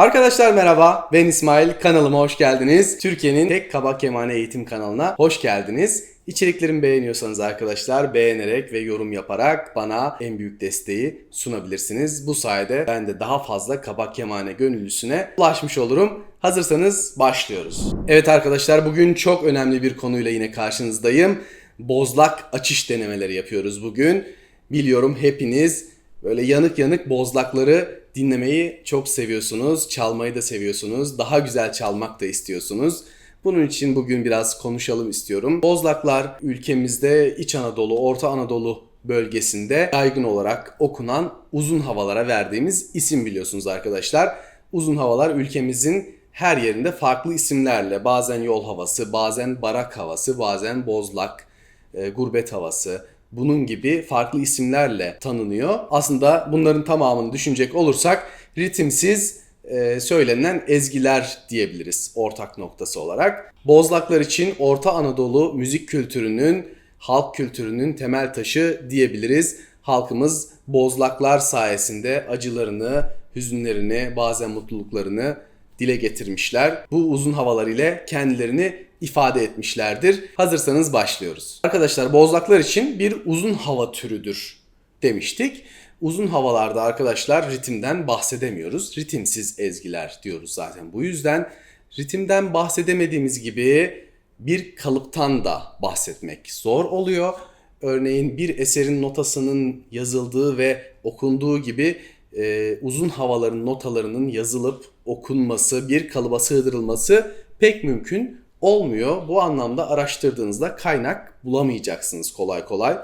Arkadaşlar merhaba, ben İsmail. Kanalıma hoş geldiniz. Türkiye'nin tek kabak kemane eğitim kanalına hoş geldiniz. İçeriklerimi beğeniyorsanız arkadaşlar beğenerek ve yorum yaparak bana en büyük desteği sunabilirsiniz. Bu sayede ben de daha fazla kabak kemane gönüllüsüne ulaşmış olurum. Hazırsanız başlıyoruz. Evet arkadaşlar bugün çok önemli bir konuyla yine karşınızdayım. Bozlak açış denemeleri yapıyoruz bugün. Biliyorum hepiniz böyle yanık yanık bozlakları dinlemeyi çok seviyorsunuz. Çalmayı da seviyorsunuz. Daha güzel çalmak da istiyorsunuz. Bunun için bugün biraz konuşalım istiyorum. Bozlaklar ülkemizde İç Anadolu, Orta Anadolu bölgesinde yaygın olarak okunan uzun havalara verdiğimiz isim biliyorsunuz arkadaşlar. Uzun havalar ülkemizin her yerinde farklı isimlerle bazen yol havası, bazen barak havası, bazen bozlak, e, gurbet havası, bunun gibi farklı isimlerle tanınıyor. Aslında bunların tamamını düşünecek olursak ritimsiz e, söylenen ezgiler diyebiliriz ortak noktası olarak. Bozlaklar için Orta Anadolu müzik kültürünün, halk kültürünün temel taşı diyebiliriz. Halkımız bozlaklar sayesinde acılarını, hüzünlerini, bazen mutluluklarını dile getirmişler. Bu uzun havalar ile kendilerini ifade etmişlerdir. Hazırsanız başlıyoruz. Arkadaşlar bozlaklar için bir uzun hava türüdür demiştik. Uzun havalarda arkadaşlar ritimden bahsedemiyoruz. Ritimsiz ezgiler diyoruz zaten. Bu yüzden ritimden bahsedemediğimiz gibi bir kalıptan da bahsetmek zor oluyor. Örneğin bir eserin notasının yazıldığı ve okunduğu gibi e, uzun havaların notalarının yazılıp okunması, bir kalıba sığdırılması pek mümkün olmuyor. Bu anlamda araştırdığınızda kaynak bulamayacaksınız kolay kolay.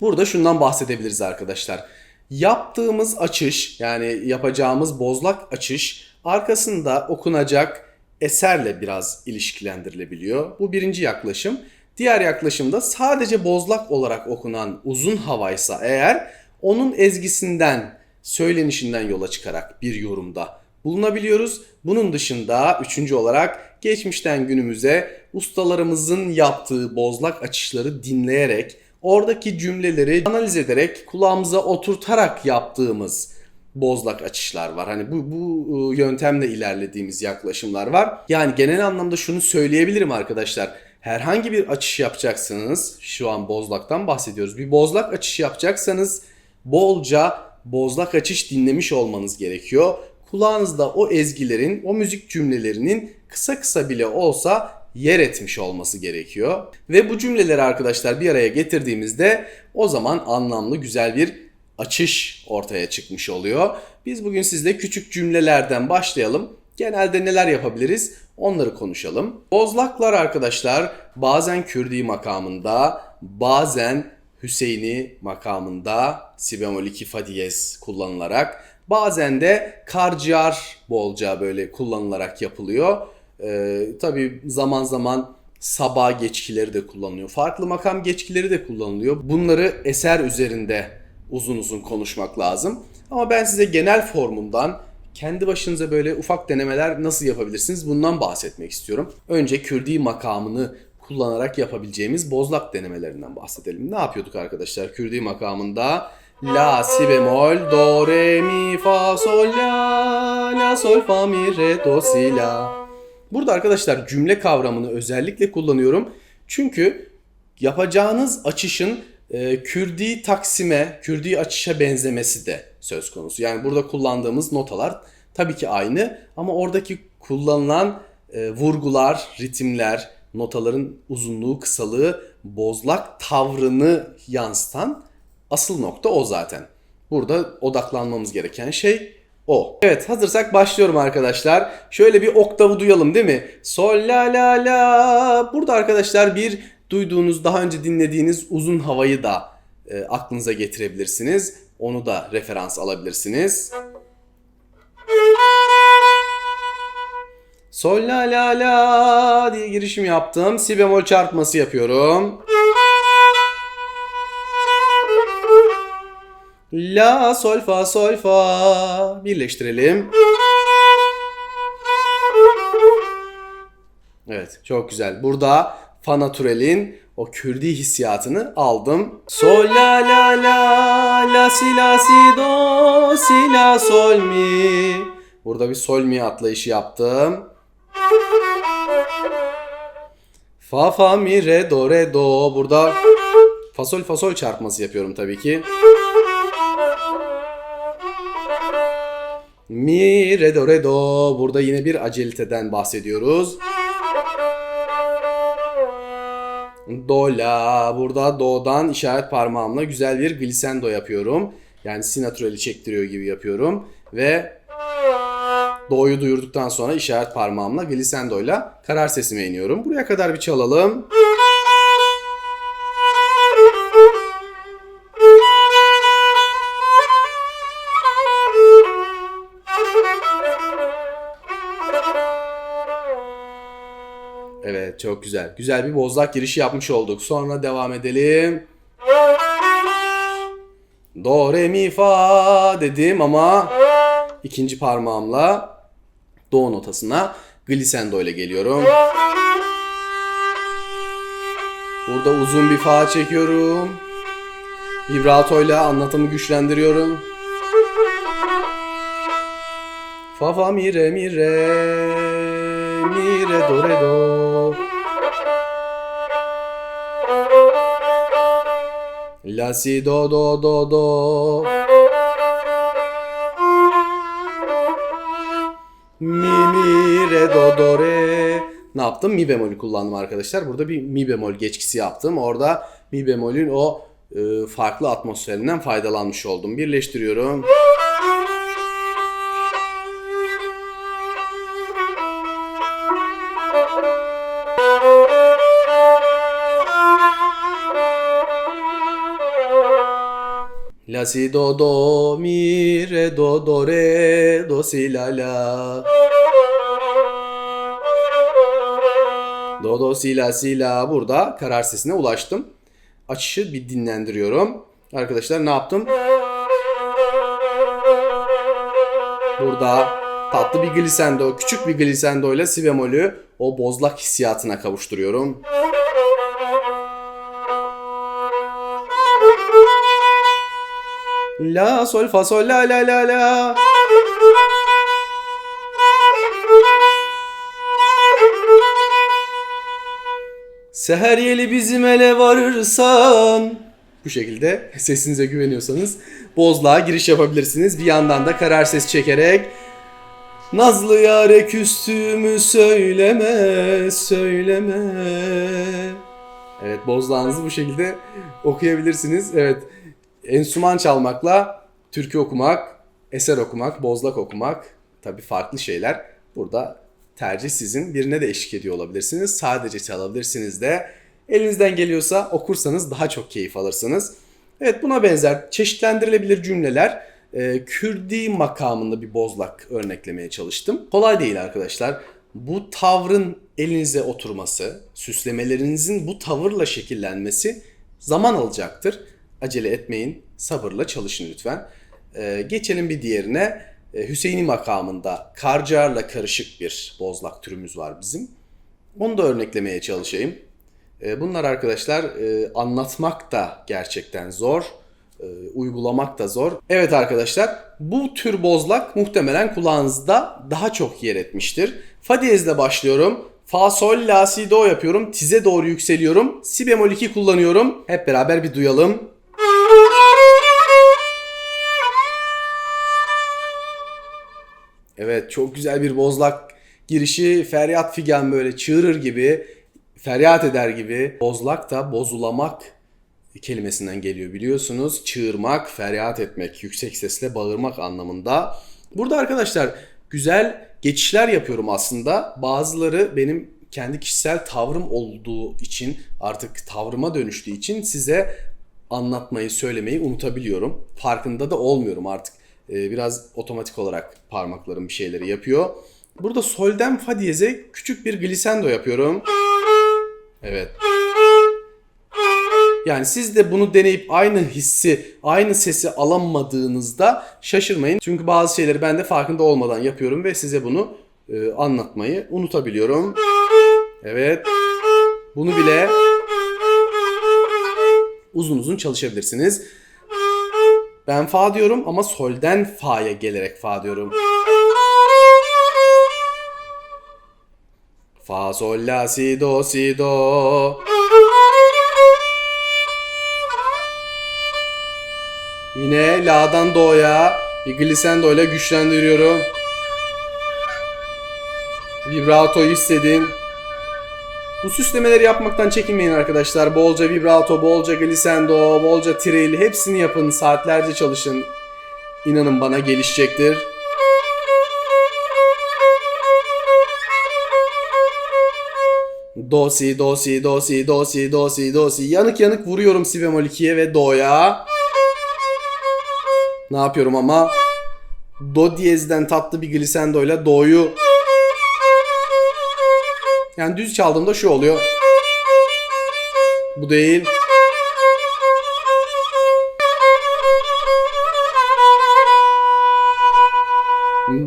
Burada şundan bahsedebiliriz arkadaşlar. Yaptığımız açış yani yapacağımız bozlak açış arkasında okunacak eserle biraz ilişkilendirilebiliyor. Bu birinci yaklaşım. Diğer yaklaşımda sadece bozlak olarak okunan uzun havaysa eğer onun ezgisinden, söylenişinden yola çıkarak bir yorumda bulunabiliyoruz. Bunun dışında üçüncü olarak geçmişten günümüze ustalarımızın yaptığı bozlak açışları dinleyerek, oradaki cümleleri analiz ederek, kulağımıza oturtarak yaptığımız bozlak açışlar var. Hani bu, bu yöntemle ilerlediğimiz yaklaşımlar var. Yani genel anlamda şunu söyleyebilirim arkadaşlar. Herhangi bir açış yapacaksınız, şu an bozlaktan bahsediyoruz. Bir bozlak açış yapacaksanız bolca bozlak açış dinlemiş olmanız gerekiyor. Kulağınızda o ezgilerin, o müzik cümlelerinin kısa kısa bile olsa yer etmiş olması gerekiyor. Ve bu cümleleri arkadaşlar bir araya getirdiğimizde o zaman anlamlı güzel bir açış ortaya çıkmış oluyor. Biz bugün sizle küçük cümlelerden başlayalım. Genelde neler yapabiliriz? Onları konuşalım. Bozlaklar arkadaşlar bazen Kürdi makamında, bazen Hüseyini makamında si bemol 2 fa kullanılarak bazen de karciğer bolca böyle kullanılarak yapılıyor. Ee, tabii zaman zaman sabah geçkileri de kullanılıyor. Farklı makam geçkileri de kullanılıyor. Bunları eser üzerinde uzun uzun konuşmak lazım. Ama ben size genel formundan kendi başınıza böyle ufak denemeler nasıl yapabilirsiniz bundan bahsetmek istiyorum. Önce Kürdi makamını kullanarak yapabileceğimiz bozlak denemelerinden bahsedelim. Ne yapıyorduk arkadaşlar Kürdi makamında? La, si bemol, do, re, mi, fa, sol, la, la, sol, fa, mi, re, do, si, la. Burada arkadaşlar cümle kavramını özellikle kullanıyorum. Çünkü yapacağınız açışın e, Kürdi taksime, Kürdi açışa benzemesi de söz konusu. Yani burada kullandığımız notalar tabii ki aynı ama oradaki kullanılan e, vurgular, ritimler, notaların uzunluğu, kısalığı, bozlak tavrını yansıtan asıl nokta o zaten. Burada odaklanmamız gereken şey o. Evet hazırsak başlıyorum arkadaşlar. Şöyle bir oktavı duyalım değil mi? Sol la la la. Burada arkadaşlar bir duyduğunuz daha önce dinlediğiniz uzun havayı da e, aklınıza getirebilirsiniz. Onu da referans alabilirsiniz. Sol la la la diye girişim yaptım. Si bemol çarpması yapıyorum. La sol fa sol fa birleştirelim. Evet çok güzel. Burada fa naturelin o Kürdi hissiyatını aldım. Sol la la la la si la si do si la sol mi Burada bir sol mi atlayışı yaptım. Fa fa mi re do re do. Burada fasol fasol çarpması yapıyorum tabii ki. Mi re do re do. Burada yine bir aceliteden bahsediyoruz. Do la. Burada do'dan işaret parmağımla güzel bir glissando yapıyorum. Yani si naturali çektiriyor gibi yapıyorum. Ve do'yu duyurduktan sonra işaret parmağımla glissando'yla karar sesime iniyorum. Buraya kadar bir çalalım. Çok güzel. Güzel bir bozlak girişi yapmış olduk. Sonra devam edelim. Do, re, mi, fa dedim ama ikinci parmağımla do notasına glissando ile geliyorum. Burada uzun bir fa çekiyorum. Vibrato ile anlatımı güçlendiriyorum. Fa fa mi re mi re mi re do re do. La si do do do do. Mi mi re do do re. Ne yaptım? Mi bemolü kullandım arkadaşlar. Burada bir mi bemol geçkisi yaptım. Orada mi bemolün o e, farklı atmosferinden faydalanmış oldum. Birleştiriyorum. La si do do mi re do do re do si la la. Do do si la si la burada karar sesine ulaştım. Açışı bir dinlendiriyorum. Arkadaşlar ne yaptım? Burada tatlı bir glissando, küçük bir glissando ile si bemolü o bozlak hissiyatına kavuşturuyorum. La sol fa sol la la la la. Seher yeli bizim ele varırsan. Bu şekilde sesinize güveniyorsanız bozluğa giriş yapabilirsiniz. Bir yandan da karar ses çekerek Nazlı yare küstüğümü söyleme, söyleme. Evet bozlağınızı bu şekilde okuyabilirsiniz. Evet enstrüman çalmakla türkü okumak, eser okumak, bozlak okumak tabii farklı şeyler. Burada tercih sizin. Birine de eşlik ediyor olabilirsiniz. Sadece çalabilirsiniz de. Elinizden geliyorsa okursanız daha çok keyif alırsınız. Evet buna benzer çeşitlendirilebilir cümleler e, Kürdi makamında bir bozlak örneklemeye çalıştım. Kolay değil arkadaşlar. Bu tavrın elinize oturması, süslemelerinizin bu tavırla şekillenmesi zaman alacaktır. Acele etmeyin, sabırla çalışın lütfen. Ee, geçelim bir diğerine. Ee, Hüseyini makamında karcarla karışık bir bozlak türümüz var bizim. Onu da örneklemeye çalışayım. Ee, bunlar arkadaşlar e, anlatmak da gerçekten zor, e, uygulamak da zor. Evet arkadaşlar bu tür bozlak muhtemelen kulağınızda daha çok yer etmiştir. Fa diyezle başlıyorum. Fa, sol, la, si, do yapıyorum. Tize doğru yükseliyorum. Si bemol 2 kullanıyorum. Hep beraber bir duyalım. Evet çok güzel bir bozlak girişi feryat figan böyle çığırır gibi feryat eder gibi. Bozlak da bozulamak kelimesinden geliyor biliyorsunuz. Çığırmak, feryat etmek, yüksek sesle bağırmak anlamında. Burada arkadaşlar güzel geçişler yapıyorum aslında. Bazıları benim kendi kişisel tavrım olduğu için artık tavrıma dönüştüğü için size anlatmayı, söylemeyi unutabiliyorum. Farkında da olmuyorum artık. Ee, biraz otomatik olarak parmaklarım bir şeyleri yapıyor. Burada solden fa diyeze küçük bir glissando yapıyorum. Evet. Yani siz de bunu deneyip aynı hissi, aynı sesi alamadığınızda şaşırmayın. Çünkü bazı şeyleri ben de farkında olmadan yapıyorum ve size bunu e, anlatmayı unutabiliyorum. Evet. Bunu bile uzun uzun çalışabilirsiniz. Ben fa diyorum ama solden fa'ya gelerek fa diyorum. Fa sol la si do si do. Yine la'dan do'ya bir glisendo ile güçlendiriyorum. Vibratoyu hissedin. Bu süslemeleri yapmaktan çekinmeyin arkadaşlar. Bolca vibrato, bolca glissando, bolca trill hepsini yapın. Saatlerce çalışın. İnanın bana gelişecektir. Do si do si do si do si do si do si yanık yanık vuruyorum si bemol 2'ye ve do'ya. Ne yapıyorum ama? Do diyezden tatlı bir glissando ile do'yu yani düz çaldığımda şu oluyor. Bu değil.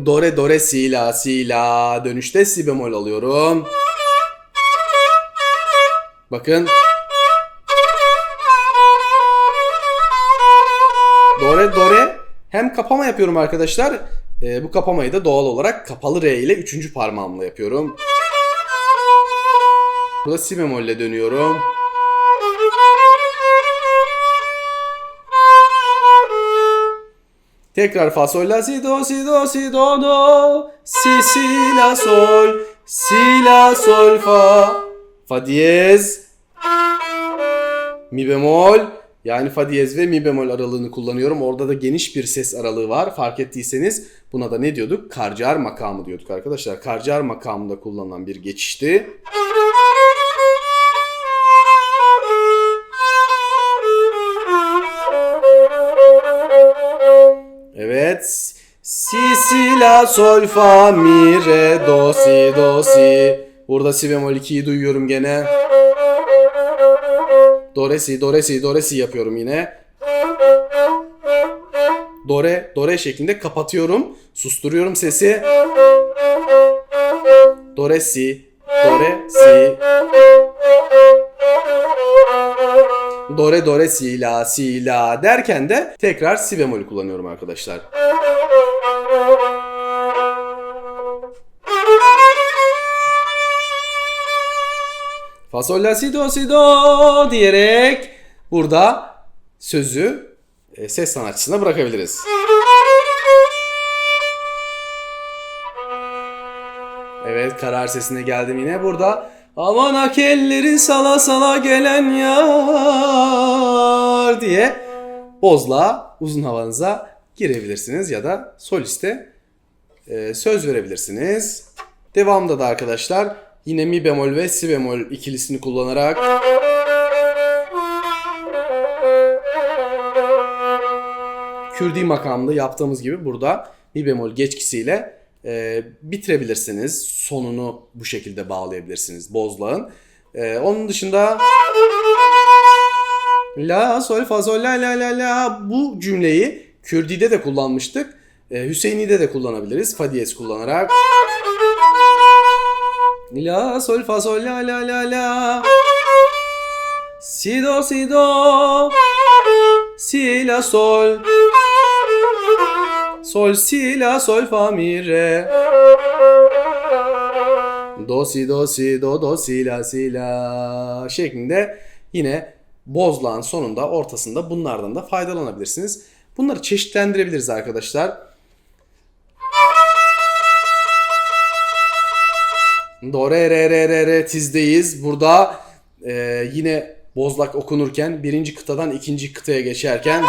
Do re do re si la si la dönüşte si bemol alıyorum. Bakın. Do re do re hem kapama yapıyorum arkadaşlar. Ee, bu kapamayı da doğal olarak kapalı re ile üçüncü parmağımla yapıyorum. Burada si bemolle dönüyorum. Tekrar fa sol la si do si do si do do si si la sol si la sol fa fa diyez mi bemol yani fa diyez ve mi bemol aralığını kullanıyorum. Orada da geniş bir ses aralığı var. Fark ettiyseniz buna da ne diyorduk? Karcar makamı diyorduk arkadaşlar. Karcar makamında kullanılan bir geçişti. Si si la sol fa mi re do si do si. Burada si bemol 2'yi duyuyorum gene. Do re si do re si do re si yapıyorum yine. Do re do re şeklinde kapatıyorum. Susturuyorum sesi. Do re si do re si. Do re do re si la si la derken de tekrar si bemolü kullanıyorum arkadaşlar. Fa sol la si do si do diyerek burada sözü e, ses sanatçısına bırakabiliriz. Evet karar sesine geldim yine burada. Aman akelleri sala sala gelen yar diye bozla uzun havanıza girebilirsiniz ya da soliste e, söz verebilirsiniz. Devamında da arkadaşlar yine mi bemol ve si bemol ikilisini kullanarak Kürdi makamında yaptığımız gibi burada mi bemol geçkisiyle e, bitirebilirsiniz. Sonunu bu şekilde bağlayabilirsiniz bozlağın. E, onun dışında La sol fa sol la la la la bu cümleyi Kürdi'de de kullanmıştık. E, Hüseyini'de de kullanabiliriz. Fa diyez kullanarak. La sol fa sol la la la la. Si do si do. Si la sol. Sol si la sol fa mi re. Do si do si do do si la si la şeklinde yine bozlağın sonunda ortasında bunlardan da faydalanabilirsiniz. Bunları çeşitlendirebiliriz arkadaşlar. Do re re re re re tizdeyiz. Burada e, yine bozlak okunurken birinci kıtadan ikinci kıtaya geçerken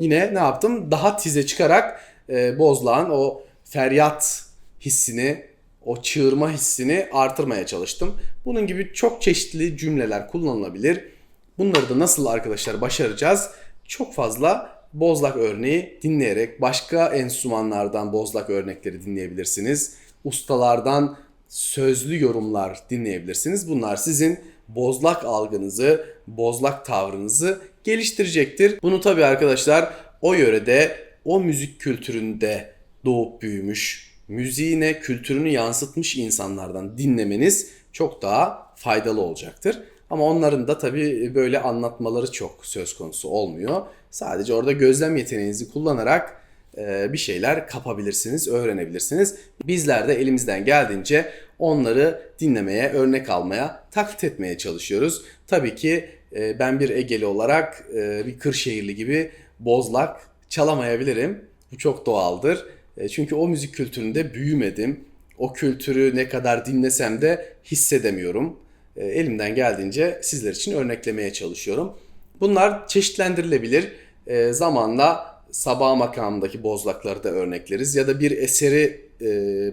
yine ne yaptım? Daha tize çıkarak e, bozlağın o feryat hissini, o çığırma hissini artırmaya çalıştım. Bunun gibi çok çeşitli cümleler kullanılabilir. Bunları da nasıl arkadaşlar başaracağız? Çok fazla bozlak örneği dinleyerek başka enstrümanlardan bozlak örnekleri dinleyebilirsiniz. Ustalardan sözlü yorumlar dinleyebilirsiniz. Bunlar sizin bozlak algınızı, bozlak tavrınızı geliştirecektir. Bunu tabii arkadaşlar o yörede, o müzik kültüründe doğup büyümüş, müziğine kültürünü yansıtmış insanlardan dinlemeniz çok daha faydalı olacaktır. Ama onların da tabii böyle anlatmaları çok söz konusu olmuyor. Sadece orada gözlem yeteneğinizi kullanarak e, bir şeyler kapabilirsiniz, öğrenebilirsiniz. Bizler de elimizden geldiğince onları dinlemeye, örnek almaya, taklit etmeye çalışıyoruz. Tabii ki e, ben bir Egeli olarak e, bir Kırşehirli gibi bozlak çalamayabilirim. Bu çok doğaldır. Çünkü o müzik kültüründe büyümedim. O kültürü ne kadar dinlesem de hissedemiyorum. E, Elimden geldiğince sizler için örneklemeye çalışıyorum. Bunlar çeşitlendirilebilir. E, Zamanla sabah makamındaki bozlakları da örnekleriz ya da bir eseri e,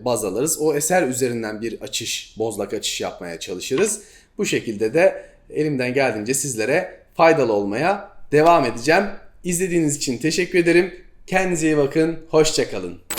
baz alırız. O eser üzerinden bir açış, bozlak açış yapmaya çalışırız. Bu şekilde de elimden geldiğince sizlere faydalı olmaya devam edeceğim. İzlediğiniz için teşekkür ederim. Kendinize iyi bakın. Hoşçakalın.